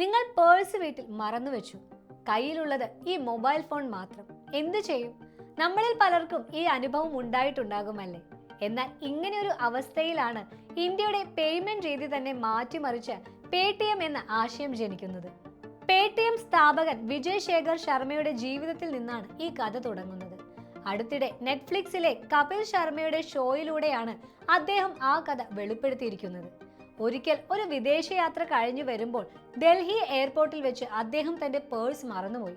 നിങ്ങൾ പേഴ്സ് വീട്ടിൽ മറന്നു വെച്ചു. കയ്യിലുള്ളത് ഈ മൊബൈൽ ഫോൺ മാത്രം. എന്തു ചെയ്യും? നമ്മളിൽ പലർക്കും ഈ അനുഭവം ഉണ്ടായിട്ടുണ്ടാകുമല്ലേ? എന്നാൽ ഇങ്ങനെ ഒരു അവസ്ഥയിലാണ് ഇന്ത്യയുടെ പേയ്മെന്റ് രീതി തന്നെ മാറ്റിമറിച്ച് പേ ടി എം എന്ന ആശയം ജനിക്കുന്നത്. പേ ടി എം സ്ഥാപകൻ വിജയ് ശേഖർ ശർമ്മയുടെ ജീവിതത്തിൽ നിന്നാണ് ഈ കഥ തുടങ്ങുന്നത്. അടുത്തിടെ നെറ്റ്ഫ്ലിക്സിലെ കപിൽ ശർമ്മയുടെ ഷോയിലൂടെയാണ് അദ്ദേഹം ആ കഥ വെളിപ്പെടുത്തിയിരിക്കുന്നത്. ഒരിക്കൽ ഒരു വിദേശയാത്ര കഴിഞ്ഞു വരുമ്പോൾ ഡൽഹി എയർപോർട്ടിൽ വെച്ച് അദ്ദേഹം തന്റെ പേഴ്സ് മറന്നുപോയി.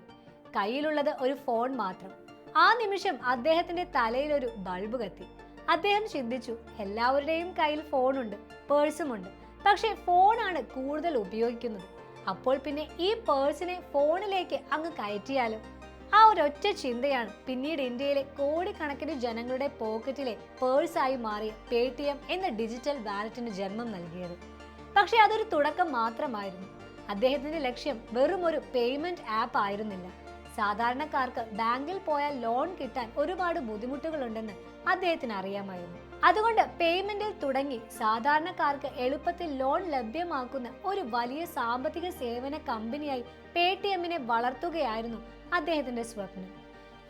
കയ്യിലുള്ളത് ഒരു ഫോൺ മാത്രം. ആ നിമിഷം അദ്ദേഹത്തിന്റെ തലയിൽ ഒരു ബൾബ് കത്തി. അദ്ദേഹം ചിന്തിച്ചു എല്ലാവരുടെയും കയ്യിൽ ഫോണുണ്ട് പേഴ്സുമുണ്ട്. പക്ഷേ ഫോണാണ് കൂടുതൽ ഉപയോഗിക്കുന്നത്. അപ്പോൾ പിന്നെ ഈ പേഴ്സിനെ ഫോണിലേക്ക് അങ്ങ് കയറ്റിയാലും? ആ ഒരൊറ്റ ചിന്തയാണ് പിന്നീട് ഇന്ത്യയിലെ കോടിക്കണക്കിന് ജനങ്ങളുടെ പോക്കറ്റിലെ പേഴ്സായി മാറിയ പേ ടി എം എന്ന ഡിജിറ്റൽ വാലറ്റിന് ജന്മം നൽകിയത്. പക്ഷേ അതൊരു തുടക്കം മാത്രമായിരുന്നു. അദ്ദേഹത്തിന്റെ ലക്ഷ്യം വെറും ഒരു പേയ്മെന്റ് ആപ്പ് ആയിരുന്നില്ല. സാധാരണക്കാർക്ക് ബാങ്കിൽ പോയാൽ ലോൺ കിട്ടാൻ ഒരുപാട് ബുദ്ധിമുട്ടുകളുണ്ടെന്ന് അദ്ദേഹത്തിന് അറിയാമായിരുന്നു. അതുകൊണ്ട് പേയ്മെന്റിൽ തുടങ്ങി സാധാരണക്കാർക്ക് എളുപ്പത്തിൽ ലോൺ ലഭ്യമാക്കുന്ന ഒരു വലിയ സാമ്പത്തിക സേവന കമ്പനിയായി പേ ടി എമ്മിനെ വളർത്തുകയായിരുന്നു അദ്ദേഹത്തിന്റെ സ്വപ്നം.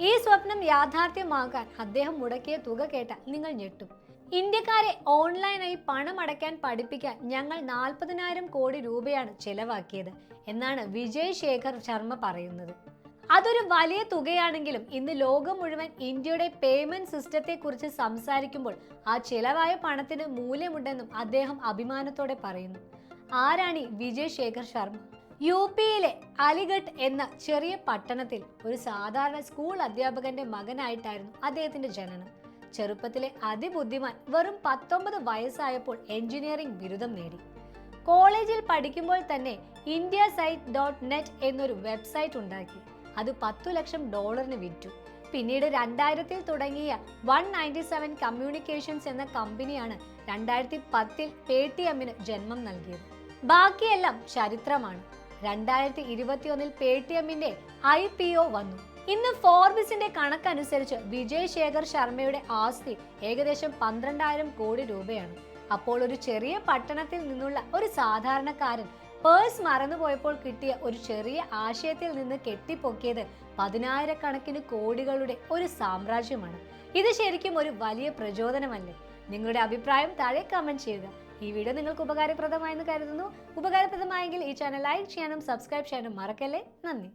ഈ സ്വപ്നം യാഥാർത്ഥ്യമാക്കാൻ അദ്ദേഹം മുടക്കിയ തുക കേട്ട നിങ്ങൾ ഞെട്ടും. ഇന്ത്യക്കാരെ ഓൺലൈനായി പണം അടയ്ക്കാൻ പഠിപ്പിക്കാൻ ഞങ്ങൾ നാൽപ്പതിനായിരം കോടി രൂപയാണ് ചെലവാക്കിയത് എന്നാണ് വിജയ് ശേഖർ ശർമ്മ പറയുന്നത്. അതൊരു വലിയ തുകയാണെങ്കിലും ഇന്ന് ലോകം മുഴുവൻ ഇന്ത്യയുടെ പേയ്മെന്റ് സിസ്റ്റത്തെ കുറിച്ച് സംസാരിക്കുമ്പോൾ ആ ചിലവായ പണത്തിന് മൂല്യമുണ്ടെന്നും അദ്ദേഹം അഭിമാനത്തോടെ പറയുന്നു. ആരാണി വിജയ് ശേഖർ ശർമ്മ? യു പിയിലെ അലിഗഡ് എന്ന ചെറിയ പട്ടണത്തിൽ ഒരു സാധാരണ സ്കൂൾ അധ്യാപകന്റെ മകനായിട്ടായിരുന്നു അദ്ദേഹത്തിന്റെ ജനനം. ചെറുപ്പത്തിലെ അതിബുദ്ധിമാൻ വെറും പത്തൊമ്പത് വയസ്സായപ്പോൾ എഞ്ചിനീയറിംഗ് ബിരുദം നേടി. കോളേജിൽ പഠിക്കുമ്പോൾ തന്നെ ഇന്ത്യ സൈറ്റ് ഡോട്ട് നെറ്റ് എന്നൊരു വെബ്സൈറ്റ് ഉണ്ടാക്കി. അത് പത്തു ലക്ഷം ഡോളറിന് വിറ്റു. പിന്നീട് രണ്ടായിരത്തിൽ തുടങ്ങിയ വൺ നയന്റി സെവൻ കമ്മ്യൂണിക്കേഷൻസ് എന്ന കമ്പനിയാണ് രണ്ടായിരത്തി പത്തിൽ പേ ടി എമ്മിന് ജന്മം നൽകിയത്. ബാക്കിയെല്ലാം ചരിത്രമാണ്. രണ്ടായിരത്തി ഇരുപത്തിയൊന്നിൽ പേ ടി എമ്മിന്റെ ഐ പി ഒ വന്നു. ഇന്ന് ഫോർബിസിന്റെ കണക്കനുസരിച്ച് വിജയ് ശേഖർ ശർമ്മയുടെ ആസ്തി ഏകദേശം പന്ത്രണ്ടായിരം കോടി രൂപയാണ്. അപ്പോൾ ഒരു ചെറിയ പട്ടണത്തിൽ നിന്നുള്ള ഒരു സാധാരണക്കാരൻ പേഴ്സ് മറന്നുപോയപ്പോൾ കിട്ടിയ ഒരു ചെറിയ ആശയത്തിൽ നിന്ന് കെട്ടിപ്പൊക്കിയത് പതിനായിരക്കണക്കിന് കോടികളുടെ ഒരു സാമ്രാജ്യമാണ്. ഇത് ശരിക്കും ഒരു വലിയ പ്രചോദനമല്ലേ? നിങ്ങളുടെ അഭിപ്രായം താഴെ കമന്റ് ചെയ്യുക. ഈ വീഡിയോ നിങ്ങൾക്ക് ഉപകാരപ്രദമായെന്ന് കരുതുന്നു. ഉപകാരപ്രദമായെങ്കിൽ ഈ ചാനൽ ലൈക്ക് ചെയ്യാനും സബ്സ്ക്രൈബ് ചെയ്യാനും മറക്കല്ലേ? നന്ദി.